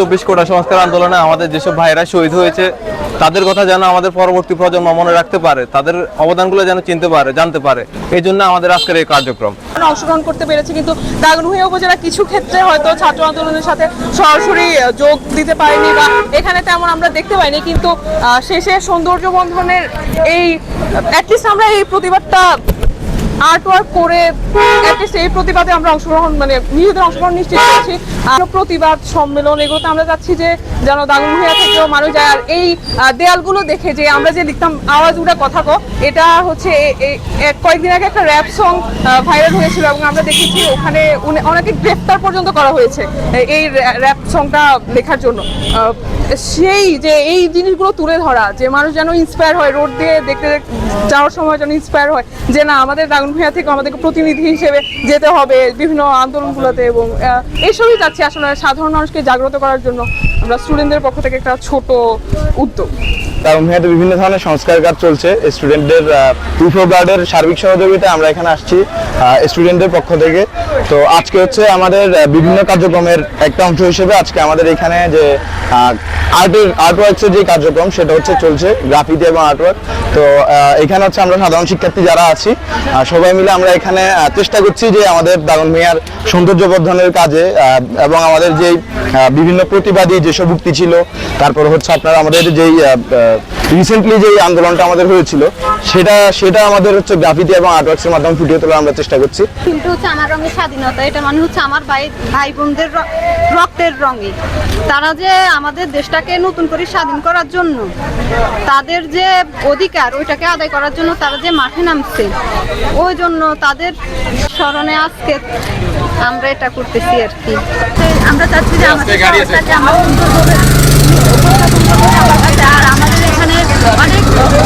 চব্বিশ কোটা সংস্কার আন্দোলনে আমাদের যেসব ভাইরা শহীদ হয়েছে, তাদের কথা যেন আমাদের পরবর্তী প্রজন্ম মনে রাখতে পারে, তাদের অবদানগুলো যেন চিনতে পারে, জানতে পারে। এই জন্য আমাদের আজকের এই কার্যক্রম। অংশগ্রহণ করতে পেরেছি, কিন্তু দাগনভূঞা উপজেলা কিছু ক্ষেত্রে হয়তো ছাত্র আন্দোলনের সাথে সরাসরি যোগ দিতে পারেনি বা এখানে তেমন আমরা দেখতে পাইনি, কিন্তু শেষে সৌন্দর্য বন্ধনের এই অ্যাটলিস্ট আমরা এই প্রতিবাদটা আর্ট ওয়ার্ক করে অ্যাটলিস্ট এই প্রতিবাদে আমরা অংশগ্রহণ মানে নিজেদের অংশগ্রহণ নিশ্চিত করেছি। আরও প্রতিবাদ, সম্মেলন এগুলোতে আমরা যাচ্ছি যে যেন দাগনভূঞা থেকেও মানুষ যায়। আর এই দেয়ালগুলো দেখে যে আমরা যে লিখতাম, আওয়াজ উঠা কথা কো, এটা হচ্ছে কয়েকদিন আগে একটা র্যাপ সং ভাইরাল হয়েছিল এবং আমরা দেখেছি ওখানে অনেকে গ্রেফতার পর্যন্ত করা হয়েছে এই র্যাপ সংটা লেখার জন্য। সেই যে এই জিনিসগুলো তুলে ধরা, যে মানুষ যেন ইন্সপায়ার হয়, রোড দিয়ে দেখতে যাওয়ার সময় যেন ইন্সপায়ার হয়, যে না, আমাদের দাগনভূঞা থেকে আমাদেরকে প্রতিনিধি হিসেবে যেতে হবে বিভিন্ন আন্দোলনগুলোতে এবং আহ, এইসবই যাচ্ছে আসলে সাধারণ মানুষকে জাগ্রত করার জন্য। আমরা স্টুডেন্টদের পক্ষ থেকে একটা ছোট উদ্যোগ। কারণ মেয়াদে বিভিন্ন ধরনের সংস্কার কাজ চলছে। স্টুডেন্টদের প্রুফ গার্ডের সার্বিক সহযোগিতায় আমরা এখানে আসছি স্টুডেন্টদের পক্ষ থেকে। তো আজকে হচ্ছে আমাদের বিভিন্ন কার্যক্রমের একটা অংশ হিসেবে আজকে আমাদের এখানে যে আর্টের আর্ট ওয়ার্কসের যে কার্যক্রম সেটা হচ্ছে চলছে গ্রাফিতি এবং আর্ট ওয়ার্ক তো এখানে হচ্ছে আমরা সাধারণ শিক্ষার্থী যারা আছি সবাই মিলে আমরা এখানে চেষ্টা করছি যে আমাদের দাগন মেয়ার সৌন্দর্য বর্ধনের কাজে এবং আমাদের যেই বিভিন্ন প্রতিবাদী যেসব উক্তি ছিল, তারপর হচ্ছে আপনার আমাদের যেই রিসেন্টলি যেই আন্দোলনটা আমাদের হয়েছিল, সেটা সেটা আমাদের হচ্ছে গ্রাফিতি এবং আর্টওয়ার্কসের মাধ্যমে ফুটিয়ে তোলার আমরা চেষ্টা করছি। কিন্তু হচ্ছে আমার রঙের স্বাধীনতা, এটা মানে হচ্ছে আমার ভাই ভাই বোনদের রক্তের রঙে। তারা যে আমাদের দেশটাকে নতুন করে স্বাধীন করার জন্য, তাদের যে অধিকার ওইটাকে আদায় করার জন্য তারা যে মাঠে নামছে ওই জন্য তাদের স্মরণে আজকে আমরা এটা করতেছি আর কি। আমরা চাচ্ছি যে আমাদের। আর আমাদের এখানে অনেক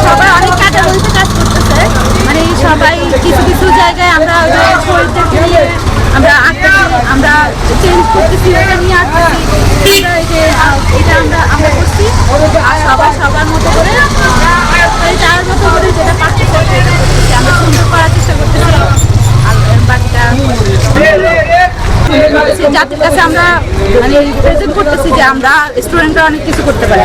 সবাই অনেক কাটাবলতে কাজ করতেছে। মানে সবাই কিছু কিছু জায়গায় আমরা আমরা আমরা চেঞ্জ করতেছি ওটা নিয়ে আসতেছি আহ, এটা আমরা আমরা করছি আর সবাই সবার মতো করে এই যার মতো করে যেটা পারতেছে সেটা করতেছি। আমরা সুন্দর করার চেষ্টা করতেছি আর বাকিটা জাতির কাছে আমরা মানে প্রেজেন্ট করতেছি যে আমরা স্টুডেন্টরা অনেক কিছু করতে পারি।